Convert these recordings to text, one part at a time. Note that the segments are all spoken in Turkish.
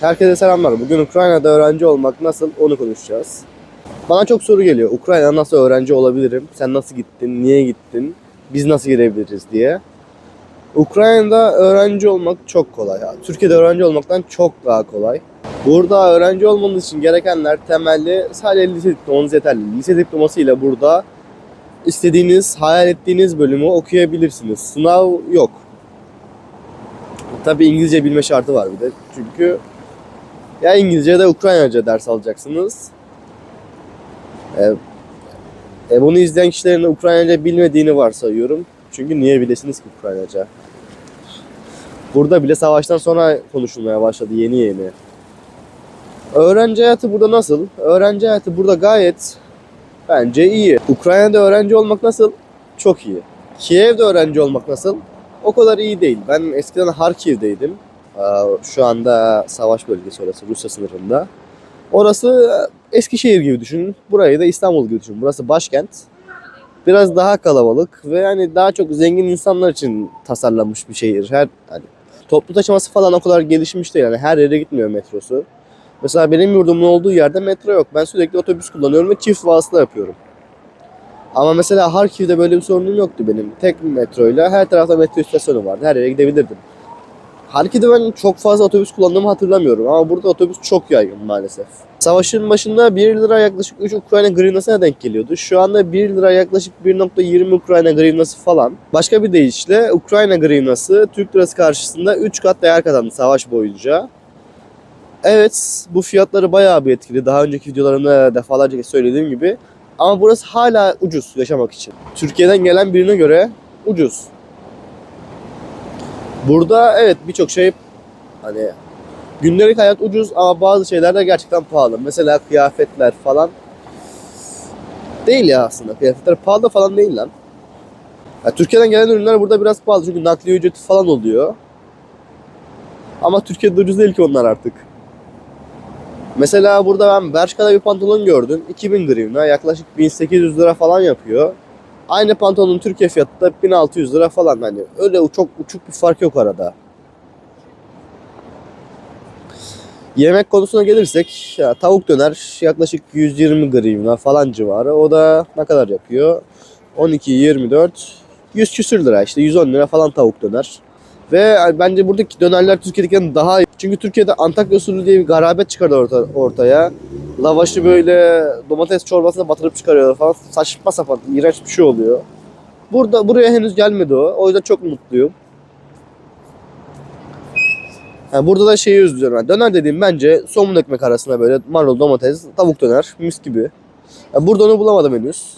Herkese selamlar. Bugün Ukrayna'da öğrenci olmak nasıl onu konuşacağız. Bana çok soru geliyor. Ukrayna'da nasıl öğrenci olabilirim? Sen nasıl gittin? Niye gittin? Biz nasıl girebiliriz diye. Ukrayna'da öğrenci olmak çok kolay. ya. Türkiye'de öğrenci olmaktan çok daha kolay. Burada öğrenci olmanız için gerekenler temelli sadece lise diplomanız yeterli. Lise diplomasıyla burada istediğiniz, hayal ettiğiniz bölümü okuyabilirsiniz. Sınav yok. Tabii İngilizce bilme şartı var bir de. Çünkü ya İngilizce ya da Ukraynaca ders alacaksınız. E, e, bunu izleyen kişilerin Ukraynaca bilmediğini varsayıyorum. Çünkü niye bilesiniz ki Ukraynaca? Burada bile savaştan sonra konuşulmaya başladı yeni yeni. Öğrenci hayatı burada nasıl? Öğrenci hayatı burada gayet bence iyi. Ukrayna'da öğrenci olmak nasıl? Çok iyi. Kiev'de öğrenci olmak nasıl? O kadar iyi değil. Ben eskiden Harkiv'deydim. Aa, Şu anda savaş bölgesi orası Rusya sınırında. Orası Eskişehir gibi düşünün. Burayı da İstanbul gibi düşünün. Burası başkent. Biraz daha kalabalık ve yani daha çok zengin insanlar için tasarlanmış bir şehir. Her hani toplu taşıması falan o kadar gelişmiş değil. Yani her yere gitmiyor metrosu. Mesela benim yurdumun olduğu yerde metro yok. Ben sürekli otobüs kullanıyorum ve çift vasıta yapıyorum. Ama mesela Harkiv'de böyle bir sorunum yoktu benim. Tek metroyla her tarafta metro istasyonu vardı. Her yere gidebilirdim. Harkiv'de ben çok fazla otobüs kullandığımı hatırlamıyorum ama burada otobüs çok yaygın maalesef. Savaşın başında 1 lira yaklaşık 3 Ukrayna grivnasına denk geliyordu. Şu anda 1 lira yaklaşık 1.20 Ukrayna grivnası falan. Başka bir deyişle Ukrayna grivnası Türk lirası karşısında 3 kat değer kazandı savaş boyunca. Evet bu fiyatları bayağı bir etkili. Daha önceki videolarımda defalarca söylediğim gibi. Ama burası hala ucuz yaşamak için. Türkiye'den gelen birine göre ucuz. Burada evet birçok şey hani gündelik hayat ucuz ama bazı şeyler de gerçekten pahalı. Mesela kıyafetler falan değil ya aslında. Kıyafetler pahalı falan değil lan. Ya Türkiye'den gelen ürünler burada biraz pahalı çünkü nakliye ücreti falan oluyor. Ama Türkiye'de ucuz değil ki onlar artık. Mesela burada ben Bershka'da bir pantolon gördüm. 2000 grivna yaklaşık 1800 lira falan yapıyor. Aynı pantolonun Türkiye fiyatı da 1600 lira falan hani öyle çok uçuk bir fark yok arada. Yemek konusuna gelirsek ya, tavuk döner yaklaşık 120 grivna falan civarı. O da ne kadar yapıyor? 12, 24, 100 küsür lira işte 110 lira falan tavuk döner. Ve yani bence buradaki dönerler Türkiye'dekinden daha iyi. Çünkü Türkiye'de Antakya usulü diye bir garabet çıkardı orta, ortaya. Lavaşı böyle domates çorbasına batırıp çıkarıyorlar falan. Saçma sapan, iğrenç bir şey oluyor. Burada buraya henüz gelmedi o. O yüzden çok mutluyum. Yani burada da şeyi özlüyorum ben. Döner dediğim bence somun ekmek arasında böyle marul, domates, tavuk döner, mis gibi. Yani burada onu bulamadım henüz.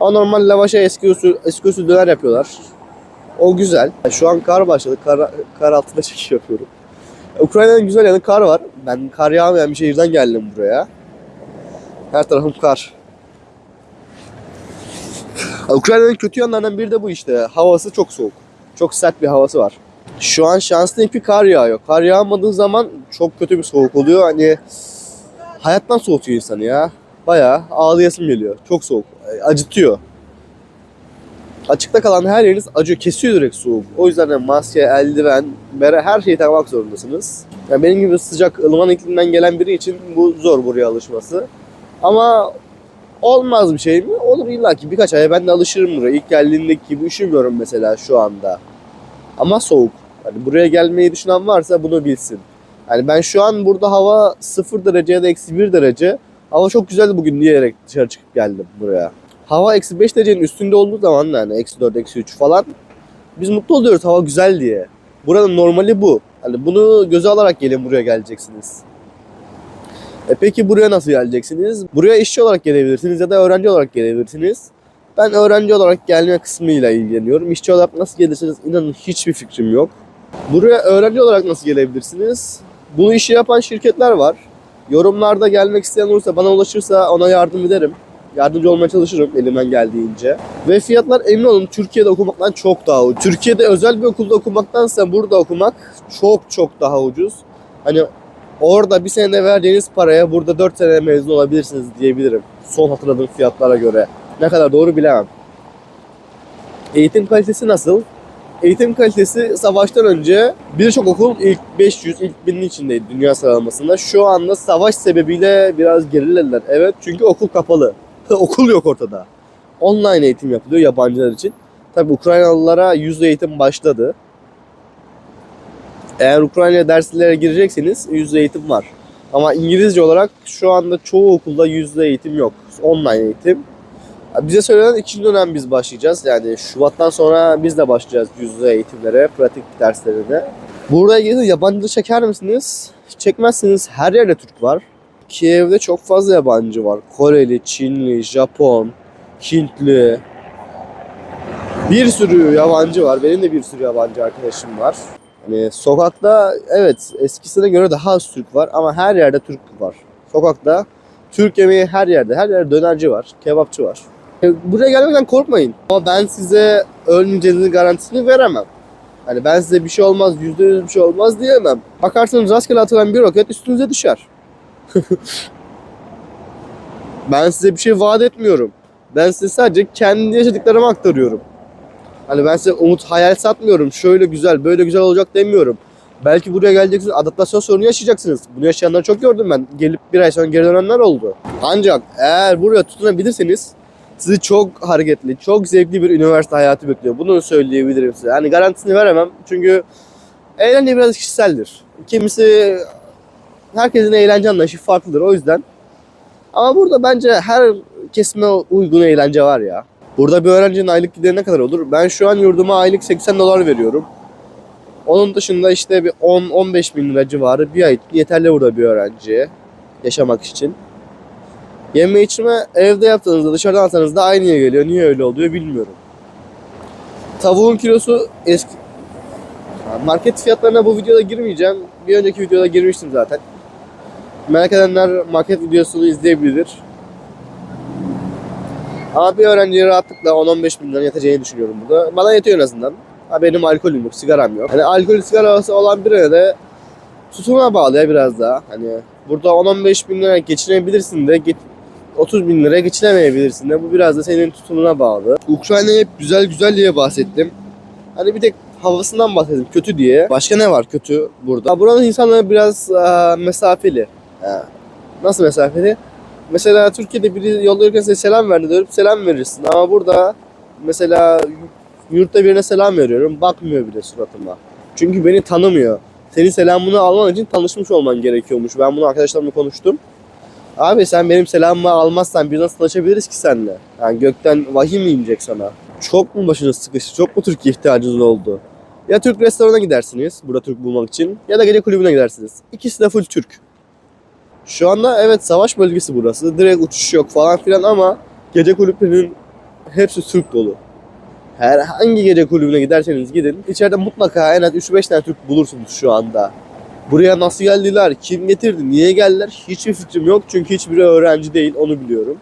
Ama normal lavaşa eski usul, eski usul döner yapıyorlar. O güzel. Şu an kar başladı. Kar, kar altında çekiş yapıyorum. Ukrayna'nın güzel yanı kar var. Ben kar yağmayan bir şehirden geldim buraya. Her tarafım kar. Ukrayna'nın kötü yanlarından biri de bu işte. Havası çok soğuk. Çok sert bir havası var. Şu an şanslıyım ki kar yağıyor. Kar yağmadığı zaman çok kötü bir soğuk oluyor. Hani hayattan soğutuyor insanı ya. Bayağı ağlayasım geliyor. Çok soğuk. Acıtıyor. Açıkta kalan her yeriniz acıyor. Kesiyor direkt soğuk. O yüzden de maske, eldiven, bere her şeyi takmak zorundasınız. Yani benim gibi sıcak, ılıman iklimden gelen biri için bu zor buraya alışması. Ama olmaz bir şey mi? Olur illa ki birkaç aya ben de alışırım buraya. İlk geldiğimdeki gibi üşümüyorum mesela şu anda. Ama soğuk. Hani buraya gelmeyi düşünen varsa bunu bilsin. Yani ben şu an burada hava 0 derece ya da eksi 1 derece. Hava çok güzeldi bugün diyerek dışarı çıkıp geldim buraya. Hava eksi 5 derecenin üstünde olduğu zaman yani eksi 4, eksi 3 falan biz mutlu oluyoruz hava güzel diye. Buranın normali bu. Hani bunu göze alarak gelin buraya geleceksiniz. E peki buraya nasıl geleceksiniz? Buraya işçi olarak gelebilirsiniz ya da öğrenci olarak gelebilirsiniz. Ben öğrenci olarak gelme kısmıyla ilgileniyorum. İşçi olarak nasıl gelirsiniz inanın hiçbir fikrim yok. Buraya öğrenci olarak nasıl gelebilirsiniz? Bunu işi yapan şirketler var. Yorumlarda gelmek isteyen olursa bana ulaşırsa ona yardım ederim. Yardımcı olmaya çalışırım elimden geldiğince. Ve fiyatlar emin olun Türkiye'de okumaktan çok daha ucuz. Türkiye'de özel bir okulda okumaktansa burada okumak çok çok daha ucuz. Hani orada bir senede verdiğiniz paraya burada 4 sene mezun olabilirsiniz diyebilirim. Son hatırladığım fiyatlara göre. Ne kadar doğru bilemem. Eğitim kalitesi nasıl? eğitim kalitesi savaştan önce birçok okul ilk 500, ilk 1000'in içindeydi dünya sıralamasında. Şu anda savaş sebebiyle biraz gerilediler. Evet çünkü okul kapalı. Okul yok ortada. Online eğitim yapılıyor yabancılar için. Tabi Ukraynalılara yüzde eğitim başladı. Eğer Ukrayna derslere girecekseniz yüzde eğitim var. Ama İngilizce olarak şu anda çoğu okulda yüzde eğitim yok. Online eğitim. Bize söylenen ikinci dönem biz başlayacağız. Yani Şubat'tan sonra biz de başlayacağız yüzde eğitimlere, pratik derslerine. Buraya gelin yabancı çeker misiniz? Çekmezsiniz. Her yerde Türk var. Kiev'de çok fazla yabancı var. Koreli, Çinli, Japon, Hintli. Bir sürü yabancı var. Benim de bir sürü yabancı arkadaşım var. Hani sokakta evet eskisine göre daha az Türk var ama her yerde Türk var. Sokakta Türk yemeği her yerde. Her yerde dönerci var, kebapçı var. E, Buraya gelmekten korkmayın. Ama ben size ölmeyeceğinizin garantisini veremem. Hani ben size bir şey olmaz, yüzde yüz bir şey olmaz diyemem. Bakarsanız rastgele atılan bir roket üstünüze düşer. ben size bir şey vaat etmiyorum. Ben size sadece kendi yaşadıklarımı aktarıyorum. Hani ben size umut hayal satmıyorum. Şöyle güzel, böyle güzel olacak demiyorum. Belki buraya geleceksiniz, adaptasyon sorunu yaşayacaksınız. Bunu yaşayanları çok gördüm ben. Gelip bir ay sonra geri dönenler oldu. Ancak eğer buraya tutunabilirseniz sizi çok hareketli, çok zevkli bir üniversite hayatı bekliyor. Bunu söyleyebilirim size. Hani garantisini veremem çünkü eğlence biraz kişiseldir. Kimisi, herkesin eğlence anlayışı farklıdır o yüzden. Ama burada bence her kesime uygun eğlence var ya. Burada bir öğrencinin aylık gideri ne kadar olur? Ben şu an yurduma aylık 80 dolar veriyorum. Onun dışında işte bir 10-15 bin lira civarı bir ay yeterli burada bir öğrenciye yaşamak için. Yeme içme evde yaptığınızda dışarıdan alsanız da aynıya geliyor. Niye öyle oluyor bilmiyorum. Tavuğun kilosu eski... Market fiyatlarına bu videoda girmeyeceğim. Bir önceki videoda girmiştim zaten. Merak edenler market videosunu izleyebilir. Ama bir öğrenciye rahatlıkla 10-15 bin lira yeteceğini düşünüyorum burada. Bana yetiyor en azından. Ha benim alkolüm yok, sigaram yok. Hani alkol sigarası olan birine de tutumuna bağlı ya biraz daha. Hani burada 10-15 bin lira geçinebilirsin de get- 30 bin liraya geçinemeyebilirsin de. Bu biraz da senin tutumuna bağlı. Ukrayna'yı hep güzel güzel diye bahsettim. Hani bir tek havasından bahsettim kötü diye. Başka ne var kötü burada? Buranın insanları biraz aa, mesafeli. Nasıl mesafeli? Mesela Türkiye'de biri yolda size selam verdi diyorum selam verirsin. Ama burada mesela yurtta birine selam veriyorum bakmıyor bile suratıma. Çünkü beni tanımıyor. Senin selamını alman için tanışmış olman gerekiyormuş. Ben bunu arkadaşlarımla konuştum. Abi sen benim selamımı almazsan bir nasıl tanışabiliriz ki seninle? Yani gökten vahiy mi inecek sana? Çok mu başınız sıkıştı? Çok mu Türkiye ihtiyacınız oldu? Ya Türk restoranına gidersiniz burada Türk bulmak için ya da gece kulübüne gidersiniz. İkisi de full Türk. Şu anda evet savaş bölgesi burası. Direkt uçuş yok falan filan ama gece kulüplerinin hepsi Türk dolu. Herhangi gece kulübüne giderseniz gidin. içeride mutlaka en az 3-5 tane Türk bulursunuz şu anda. Buraya nasıl geldiler, kim getirdi, niye geldiler hiçbir fikrim yok. Çünkü hiçbiri öğrenci değil onu biliyorum.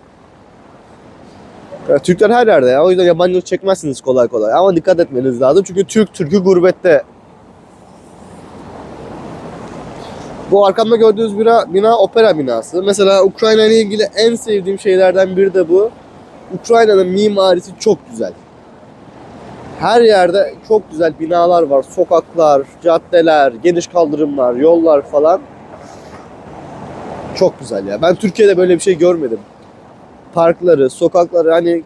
Türkler her yerde ya. O yüzden yabancılık çekmezsiniz kolay kolay. Ama dikkat etmeniz lazım. Çünkü Türk Türk'ü gurbette. Bu arkamda gördüğünüz bina, bina opera binası. Mesela Ukrayna ile ilgili en sevdiğim şeylerden biri de bu. Ukrayna'nın mimarisi çok güzel. Her yerde çok güzel binalar var. Sokaklar, caddeler, geniş kaldırımlar, yollar falan. Çok güzel ya. Ben Türkiye'de böyle bir şey görmedim. Parkları, sokakları hani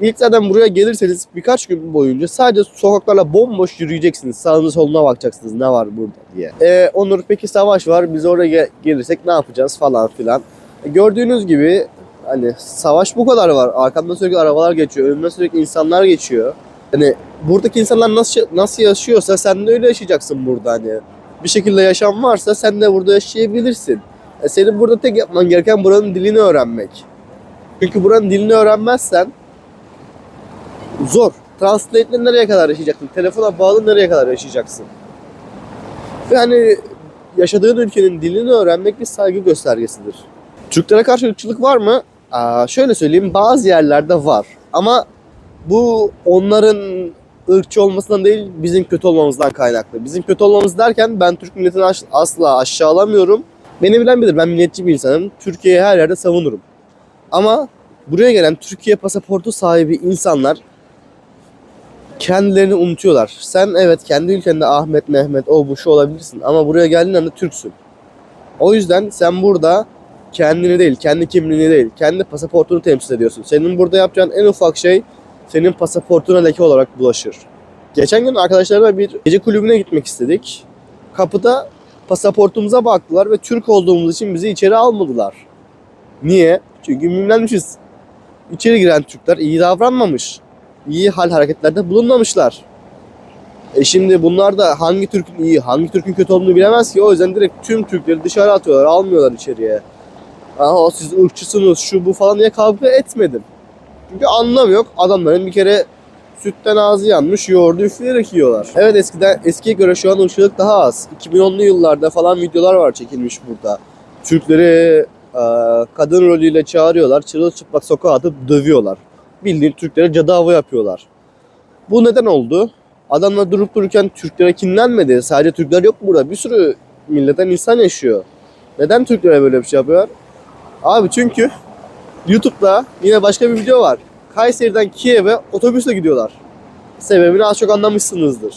ilk zaten buraya gelirseniz birkaç gün boyunca sadece sokaklarla bomboş yürüyeceksiniz. Sağınıza soluna bakacaksınız ne var burada diye. Ee, Onur peki savaş var biz oraya ge- gelirsek ne yapacağız falan filan. E, gördüğünüz gibi hani savaş bu kadar var. Arkamda sürekli arabalar geçiyor. Önümden sürekli insanlar geçiyor. Hani buradaki insanlar nasıl nasıl yaşıyorsa sen de öyle yaşayacaksın burada hani. Bir şekilde yaşam varsa sen de burada yaşayabilirsin. E senin burada tek yapman gereken buranın dilini öğrenmek. Çünkü buranın dilini öğrenmezsen zor. Translate'le nereye kadar yaşayacaksın? Telefona bağlı nereye kadar yaşayacaksın? Ve hani yaşadığın ülkenin dilini öğrenmek bir saygı göstergesidir. Türklere karşı ırkçılık var mı? Aa, şöyle söyleyeyim bazı yerlerde var. Ama bu onların ırkçı olmasından değil bizim kötü olmamızdan kaynaklı. Bizim kötü olmamız derken ben Türk milletini asla aşağılamıyorum. Beni bilen bilir ben milliyetçi bir insanım. Türkiye'yi her yerde savunurum. Ama buraya gelen Türkiye pasaportu sahibi insanlar kendilerini unutuyorlar. Sen evet kendi ülkende Ahmet, Mehmet, o bu şu olabilirsin ama buraya geldiğin anda Türksün. O yüzden sen burada kendini değil, kendi kimliğini değil, kendi pasaportunu temsil ediyorsun. Senin burada yapacağın en ufak şey senin pasaportuna leke olarak bulaşır. Geçen gün arkadaşlarımla bir gece kulübüne gitmek istedik. Kapıda pasaportumuza baktılar ve Türk olduğumuz için bizi içeri almadılar. Niye? Çünkü mimlenmişiz. İçeri giren Türkler iyi davranmamış. İyi hal hareketlerde bulunmamışlar. E şimdi bunlar da hangi Türk'ün iyi, hangi Türk'ün kötü olduğunu bilemez ki. O yüzden direkt tüm Türkleri dışarı atıyorlar, almıyorlar içeriye. Aha siz ırkçısınız, şu bu falan diye kavga etmedim. Çünkü anlam yok. Adamların bir kere sütten ağzı yanmış, yoğurdu üfleyerek yiyorlar. Evet eskiden eskiye göre şu an ırkçılık daha az. 2010'lu yıllarda falan videolar var çekilmiş burada. Türkleri kadın rolüyle çağırıyorlar, çırılçıplak sokağa atıp dövüyorlar. Bildiğin Türklere cadı avı yapıyorlar. Bu neden oldu? Adamlar durup dururken Türklere kinlenmedi. Sadece Türkler yok burada. Bir sürü milletten insan yaşıyor. Neden Türklere böyle bir şey yapıyorlar? Abi çünkü YouTube'da yine başka bir video var. Kayseri'den Kiev'e otobüsle gidiyorlar. Sebebini az çok anlamışsınızdır.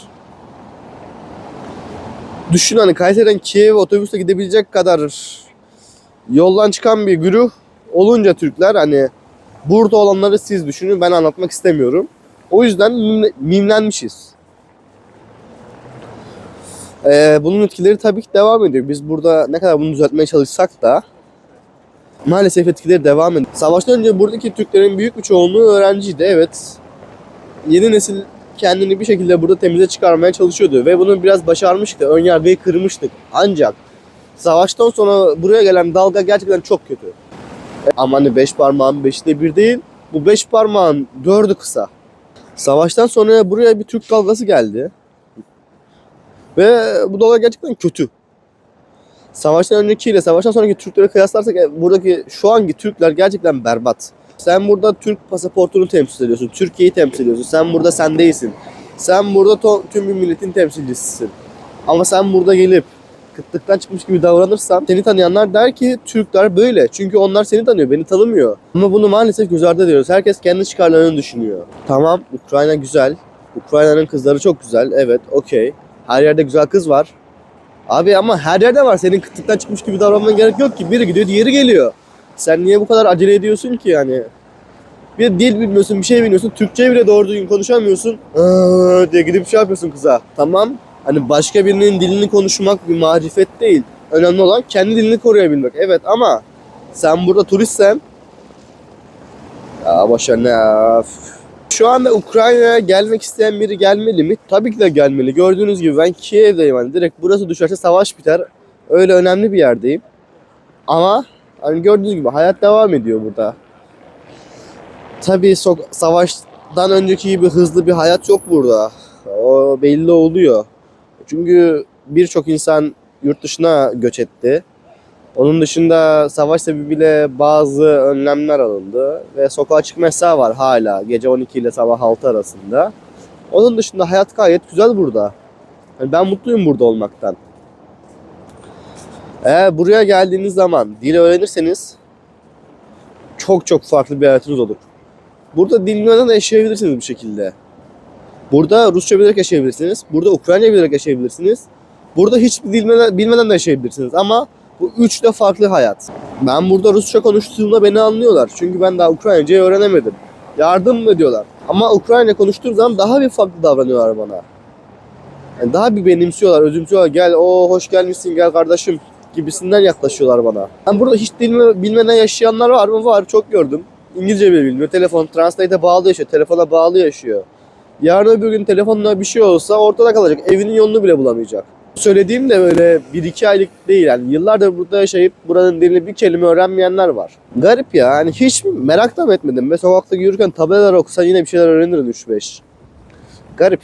Düşün hani Kayseri'den Kiev'e otobüsle gidebilecek kadar yoldan çıkan bir güruh olunca Türkler hani burada olanları siz düşünün ben anlatmak istemiyorum. O yüzden mimle- mimlenmişiz. Ee, bunun etkileri tabii ki devam ediyor. Biz burada ne kadar bunu düzeltmeye çalışsak da maalesef etkileri devam ediyor. Savaştan önce buradaki Türklerin büyük bir çoğunluğu öğrenciydi. Evet. Yeni nesil kendini bir şekilde burada temize çıkarmaya çalışıyordu ve bunu biraz başarmıştı. Ön yargıyı kırmıştık. Ancak savaştan sonra buraya gelen dalga gerçekten çok kötü. Ama hani beş parmağın beşi de bir değil. Bu beş parmağın dördü kısa. Savaştan sonra buraya bir Türk dalgası geldi. Ve bu dalga gerçekten kötü. Savaştan öncekiyle savaştan sonraki Türkleri kıyaslarsak e, buradaki şu anki Türkler gerçekten berbat. Sen burada Türk pasaportunu temsil ediyorsun. Türkiye'yi temsil ediyorsun. Sen burada sen değilsin. Sen burada tüm bir milletin temsilcisisin. Ama sen burada gelip kıtlıktan çıkmış gibi davranırsan seni tanıyanlar der ki Türkler böyle. Çünkü onlar seni tanıyor, beni tanımıyor. Ama bunu maalesef göz ardı ediyoruz. Herkes kendi çıkarlarını düşünüyor. Tamam, Ukrayna güzel. Ukrayna'nın kızları çok güzel. Evet, okey. Her yerde güzel kız var. Abi ama her yerde var. Senin kıtlıktan çıkmış gibi davranman gerek yok ki. Biri gidiyor, diğeri geliyor. Sen niye bu kadar acele ediyorsun ki yani? Bir dil bilmiyorsun, bir şey bilmiyorsun. Türkçe bile doğru düzgün konuşamıyorsun. Aa, diye gidip şey yapıyorsun kıza. Tamam. Hani başka birinin dilini konuşmak bir marifet değil. Önemli olan kendi dilini koruyabilmek. Evet ama sen burada turistsen ya boşver ne. Şu anda Ukrayna'ya gelmek isteyen biri gelmeli mi? Tabii ki de gelmeli. Gördüğünüz gibi ben Kiev'deyim. Hani direkt burası düşerse savaş biter. Öyle önemli bir yerdeyim. Ama hani gördüğünüz gibi hayat devam ediyor burada. Tabii savaştan önceki gibi hızlı bir hayat yok burada. O belli oluyor. Çünkü birçok insan yurt dışına göç etti. Onun dışında savaş sebebiyle bazı önlemler alındı ve sokağa çıkma yasağı var hala gece 12 ile sabah 6 arasında. Onun dışında hayat gayet güzel burada. Yani ben mutluyum burada olmaktan. Eğer buraya geldiğiniz zaman dil öğrenirseniz çok çok farklı bir hayatınız olur. Burada dil bilmeden de yaşayabilirsiniz bir şekilde. Burada Rusça bilerek yaşayabilirsiniz. Burada Ukrayna bilerek yaşayabilirsiniz. Burada hiç bilmeden, bilmeden de yaşayabilirsiniz. Ama bu üç de farklı hayat. Ben burada Rusça konuştuğumda beni anlıyorlar. Çünkü ben daha Ukraynacayı öğrenemedim. Yardım ediyorlar? Ama Ukrayna konuştuğum zaman daha bir farklı davranıyorlar bana. Yani daha bir benimsiyorlar, özümsüyorlar. Gel, o hoş gelmişsin, gel kardeşim gibisinden yaklaşıyorlar bana. Ben burada hiç dil bilmeden yaşayanlar var mı? Var, çok gördüm. İngilizce bile bilmiyor. Telefon, Translate'e bağlı yaşıyor. Telefona bağlı yaşıyor. Yarın öbür gün telefonuna bir şey olsa ortada kalacak. Evinin yolunu bile bulamayacak. Söylediğim de böyle 1-2 aylık değil yani yıllardır burada yaşayıp buranın dilini bir kelime öğrenmeyenler var. Garip ya yani hiç merak da etmedim ve sokakta yürürken tabelalar okusan yine bir şeyler öğrenirim 3-5. Garip.